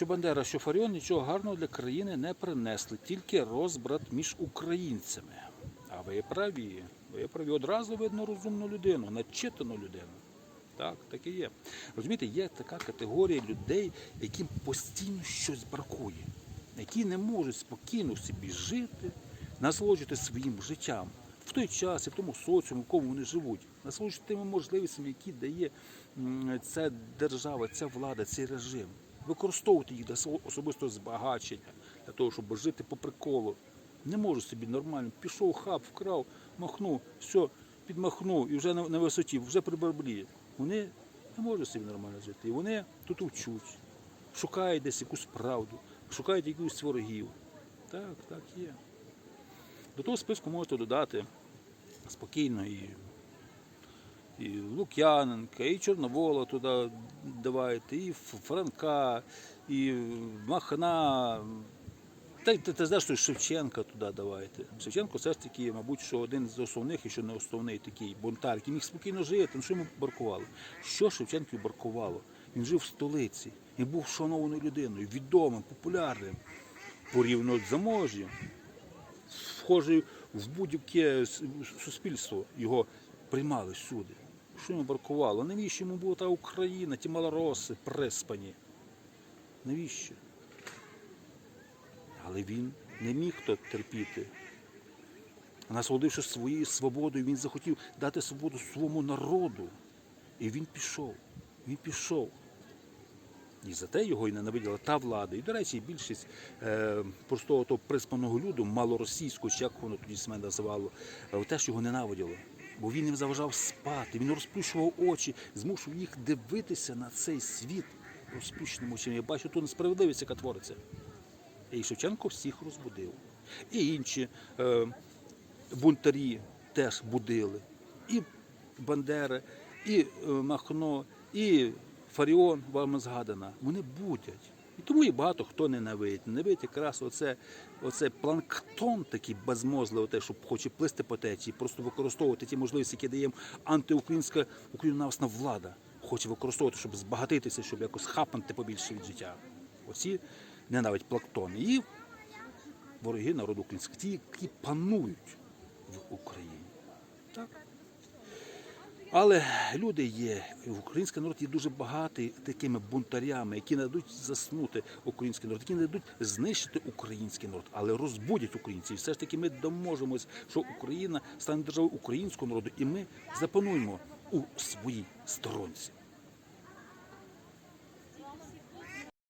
що Бандера, що Фаріон нічого гарного для країни не принесли, тільки розбрат між українцями. А ви праві. Ви праві. Одразу видно розумну людину, начитану людину. Так, так і є. Розумієте, є така категорія людей, яким постійно щось бракує, які не можуть спокійно собі жити, насолоджувати своїм життям в той час і в тому соціумі, в якому вони живуть, насолоджувати тими можливостями, які дає ця держава, ця влада, цей режим. Використовувати їх для свого особистого збагачення, для того, щоб жити по приколу. Не можу собі нормально. Пішов хаб, вкрав, махнув, все, підмахнув і вже на, висоті, вже при барбрі. Вони не можуть собі нормально жити. І вони тут вчуть, шукають десь якусь правду, шукають якихось ворогів. Так, так є. До того списку можете додати спокійно і, і Лук'яненка, і Чорновола туди давайте, і Франка, і Махна. Та, та, та знаєш, що Шевченка туди давайте. Шевченко все ж таки, мабуть, що один з основних і що не основний такий бунтар, який міг спокійно жити. Ну що йому баркувало? Що Шевченку баркувало? Він жив в столиці, він був шанованою людиною, відомим, популярним, порівняно з заможжям, вхожий в будь-яке суспільство, його приймали всюди. Що йому баркувало? Навіщо йому була та Україна, ті малороси, приспані? Навіщо? Але він не міг то терпіти. Насолодившись своєю свободою, він захотів дати свободу своєму народу. І він пішов. Він пішов. І за те його і ненавиділа та влада. І, до речі, більшість е, простого того приспаного люду, малоросійського, чи як воно тоді себе називало, е, теж його ненавиділо. Бо він їм заважав спати, він розплющував очі, змушував їх дивитися на цей світ розплющеним очима. Я бачу ту несправедливість, яка твориться. І Шевченко всіх розбудив. І інші е, бунтарі теж будили. І Бандера, і е, Махно, і Фаріон, вам згадана. Вони будять. І тому і багато хто ненавидить. Ненавидить якраз оце, оце планктон такий безмозливий, те, що хоче плисти по течії, просто використовувати ті можливості, які дає антиукраїнська українонавсна влада. Хоче використовувати, щоб збагатитися, щоб якось хапнути побільше від життя. Оці ненавидять планктон. І вороги народу українського, ті, які панують в Україні. Так? Але люди є, український народ є дуже багатий такими бунтарями, які не дадуть заснути український народ, які не дадуть знищити український народ, але розбудять українців. Все ж таки ми доможемось, що Україна стане державою українського народу, і ми запануємо у своїй сторонці.